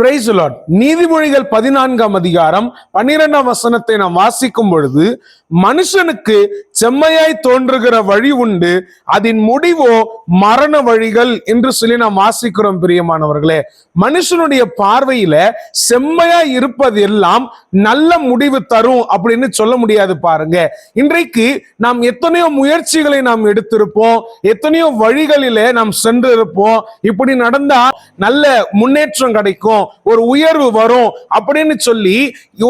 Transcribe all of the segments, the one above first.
Price Lord நீதிமொழிகள் பதினான்காம் அதிகாரம் பன்னிரெண்டாம் வசனத்தை நாம் வாசிக்கும் பொழுது மனுஷனுக்கு செம்மையாய் தோன்றுகிற வழி உண்டு. அதன் முடிவோ மரண வழிகள் என்று சொல்லி நாம் வாசிக்கிறோம் பிரியமானவர்களே. மனுஷனுடைய பார்வையில செம்மையா இருப்பது எல்லாம் நல்ல முடிவு தரும் அப்படின்னு சொல்ல முடியாது பாருங்க. இன்றைக்கு நாம் எத்தனையோ முயற்சிகளை நாம் எடுத்திருப்போம். எத்தனையோ வழிகளிலே நாம் சென்று இருப்போம் இப்படி நடந்தா நல்ல முன்னேற்றம் கிடைக்கும். ஒரு உயர்வு வரும் அப்படின்னு சொல்லி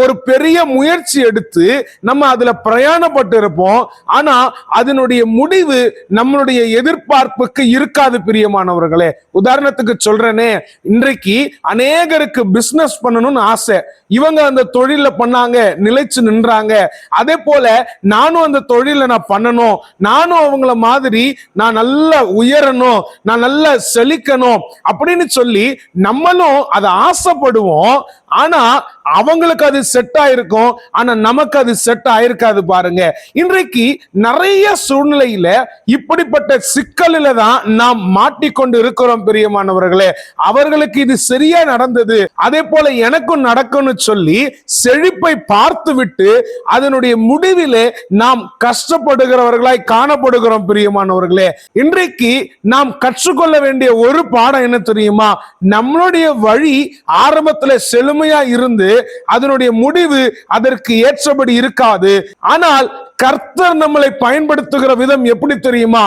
ஒரு பெரிய முயற்சி எடுத்து நம்ம அதுல பிரயாணப்பட்டு இருப்போம் ஆனா அதனுடைய முடிவு நம்மளுடைய எதிர்பார்ப்புக்கு இருக்காது பிரியமானவர்களே. உதாரணத்துக்கு சொல்றேனே இன்றைக்கு அநேகருக்கு பிசினஸ் பண்ணணும்னு ஆசை. இவங்க அந்த தொழில பண்ணாங்க நிலைச்சு நின்றாங்க. அதே போல நானும் அந்த தொழில நான் பண்ணணும். நானும் அவங்கள மாதிரி நான் நல்லா உயரணும் நான் நல்லா செழிக்கணும் அப்படின்னு சொல்லி நம்மளும் அதை ஆசைப்படுவோம். ஆனா அவங்களுக்கு அது செட் ஆயிருக்கும். ஆனா நமக்கு அது செட் ஆயிருக்காது பாருங்க. இன்றைக்கு நிறைய சூழ்நிலையில இப்படிப்பட்ட சிக்கலில தான் நாம் மாட்டிக்கொண்டு இருக்கிறோம் பிரியமானவர்களே. அவர்களுக்கு இது சரியா நடந்தது. அதே போல எனக்கும் நடக்கும்னு சொல்லி செழிப்பை பார்த்து விட்டு அதனுடைய முடிவிலே நாம் கஷ்டப்படுகிறவர்களாய் காணப்படுகிறோம் பிரியமானவர்களே. இன்றைக்கு நாம் கற்றுக்கொள்ள வேண்டிய ஒரு பாடம் என்ன தெரியுமா? நம்மளுடைய வழி ஆரம்பத்துல பொறுமையா இருந்து அதனுடைய முடிவு அதற்கு ஏற்றபடி இருக்காது. ஆனால் கர்த்தர் நம்மளை பயன்படுத்துகிற விதம் எப்படி தெரியுமா?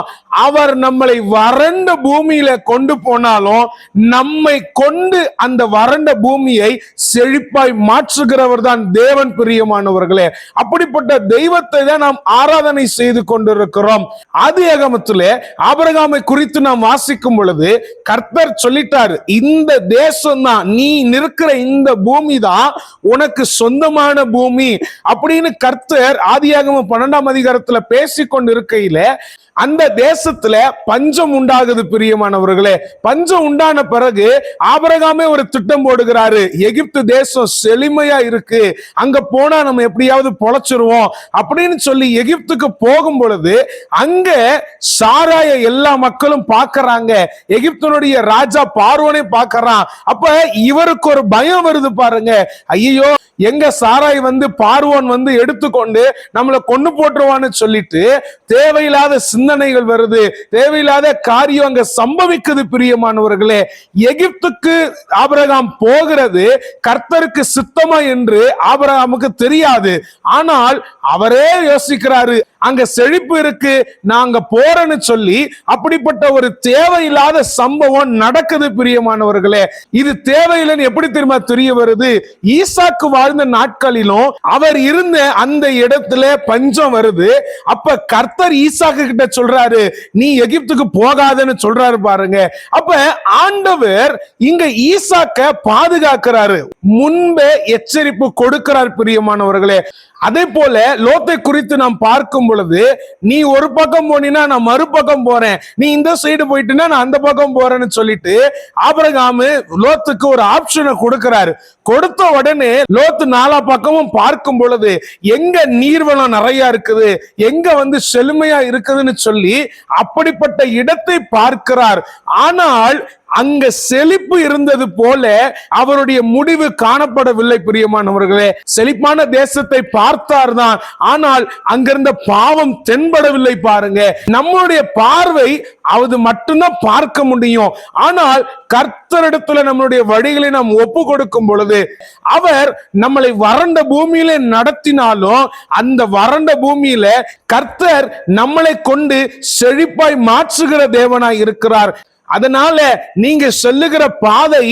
அவர் நம்மளை வறண்ட பூமியில கொண்டு போனாலும் நம்மை கொண்டு அந்த வறண்ட பூமியை செழிப்பாய் மாற்றுகிறவர் தான் தேவன் பிரியமானவர்களே. அப்படிப்பட்ட தெய்வத்தை தான் நாம் ஆராதனை செய்து கொண்டிருக்கிறோம். ஆதி அகமத்திலே ஆபரகாமை குறித்து நாம் வாசிக்கும் பொழுது கர்த்தர் சொல்லிட்டாரு இந்த தேசம் தான் நீ நிற்கிற இந்த பூமி தான் உனக்கு சொந்தமான பூமி. அப்படின்னு கர்த்தர் ஆதியாகம பண்ண பன்னெண்டாம் அதிகாரத்துல பேசிக்கொண்டு இருக்கையில அந்த தேசத்துல பஞ்சம் உண்டாகுது பிரியமானவர்களே. பஞ்சம் உண்டான பிறகு ஆபரகாமே ஒரு திட்டம் போடுகிறாரு. எகிப்து தேசம் செழுமையா இருக்கு. அங்க போனா நம்ம எப்படியாவது பொழைச்சிருவோம் அப்படின்னு சொல்லி எகிப்துக்கு போகும் பொழுது அங்க சாராய எல்லா மக்களும் பார்க்கறாங்க எகிப்தனுடைய ராஜா பார்வனை பார்க்கறான் அப்ப இவருக்கு ஒரு பயம் வருது பாருங்க. ஐயோ எங்க சாராய் வந்து பார்வோன் வந்து எடுத்துக்கொண்டு நம்மளை கொண்டு போட்டுருவான்னு சொல்லிட்டு தேவையில்லாத சிந்தனைகள் வருது. தேவையில்லாத காரியம் அங்க சம்பவிக்குது பிரியமானவர்களே. எகிப்துக்கு ஆபரகாம் போகிறது. கர்த்தருக்கு சித்தமா என்று ஆபரகாமுக்கு தெரியாது. ஆனால் அவரே யோசிக்கிறாரு அங்க செழிப்பு இருக்கு நாங்க போறேன்னு சொல்லி அப்படிப்பட்ட ஒரு தேவையில்லாத சம்பவம் நடக்குது பிரியமானவர்களே. இது தேவையில்லைன்னு எப்படி தெரியுமா தெரிய வருது? ஈசாக்கு வாழ்ந்த நாட்களிலும் அவர் இருந்த அந்த இடத்துல பஞ்சம் வருது. அப்ப கர்த்தர் ஈசாக்கு கிட்ட சொல்றாரு நீ எகிப்துக்கு போகாதன்னு சொல்றாரு பாருங்க. அப்ப ஆண்டவர் இங்க ஈசாக்க பாதுகாக்கிறாரு. முன்பே எச்சரிப்பு கொடுக்கிறார் பிரியமானவர்களே. அதே போல லோத்தை குறித்து நாம் பார்க்கும் பொழுது நீ ஒரு பக்கம் போனீன்னா நான் மறுபக்கம் போறேன். நீ இந்த சைடு போயிட்டுனா நான் அந்த பக்கம் போறேன்னு சொல்லிட்டு ஆபரகாமு லோத்துக்கு ஒரு ஆப்ஷனை கொடுக்கிறாரு. கொடுத்த உடனே லோத்து நாலா பக்கமும் பார்க்கும் பொழுது எங்க நீர்வளம் நிறைய இருக்குது எங்க வந்து செழுமையா இருக்குதுன்னு சொல்லி அப்படிப்பட்ட இடத்தை பார்க்கிறார். ஆனால் அங்க செழிப்பு இருந்தது போல அவருடைய முடிவு காணப்படவில்லை பிரியமானவர்களே. செழிப்பான தேசத்தை பார்த்தார்தான். ஆனால் அங்கிருந்த பாவம் தென்படவில்லை பாருங்க. நம்மளுடைய பார்வை அது மட்டும்தான் பார்க்க முடியும். ஆனால் கர்த்தரிடத்துல நம்மளுடைய வழிகளை நாம் ஒப்பு கொடுக்கும் பொழுது அவர் நம்மளை வறண்ட பூமியில நடத்தினாலும் அந்த வறண்ட பூமியில கர்த்தர் நம்மளை கொண்டு செழிப்பாய் மாற்றுகிற தேவனாய் இருக்கிறார். அதனால நீங்க சொல்லுகிற பாதை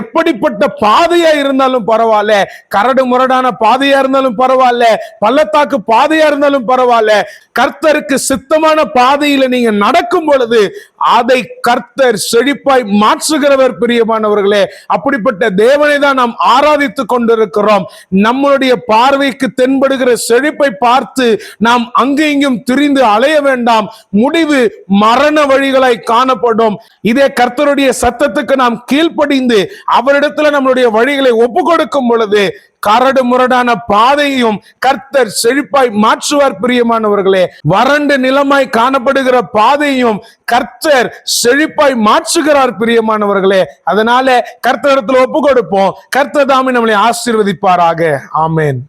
எப்படிப்பட்ட பாதையா இருந்தாலும் பரவாயில்ல. கரடு முரடான பாதையா இருந்தாலும் பரவாயில்ல. பள்ளத்தாக்கு பாதையா இருந்தாலும் பரவாயில்ல. கர்த்தருக்கு சித்தமான பாதையில நீங்க நடக்கும் பொழுது அதை கர்த்தர் செழிப்பாய் மாற்றுகிறவர் பிரியமானவர்களே அப்படிப்பட்ட தேவனை தான் நாம் ஆராதித்துக் கொண்டிருக்கிறோம். நம்மளுடைய பார்வைக்கு தென்படுகிற செழிப்பை பார்த்து நாம் அங்கு இங்கும் திரிந்து அலைய வேண்டாம். முடிவு மரண வழிகளாய் காணப்படும். இதே கர்த்தருடைய சத்தத்துக்கு நாம் கீழ்ப்படிந்து அவரிடத்துல நம்மளுடைய வழிகளை ஒப்பு கொடுக்கும் பொழுது கரடு முரடான பாதையும் கர்த்தர் செழிப்பாய் மாற்றுவார் பிரியமானவர்களே. வறண்டு நிலமாய் காணப்படுகிற பாதையும் கர்த்தர் செழிப்பாய் மாற்றுகிறார் பிரியமானவர்களே. அதனால கர்த்தரிடத்துல ஒப்பு கொடுப்போம் கர்த்தர் தாமே நம்மளை ஆசீர்வதிப்பாராக. ஆமேன்.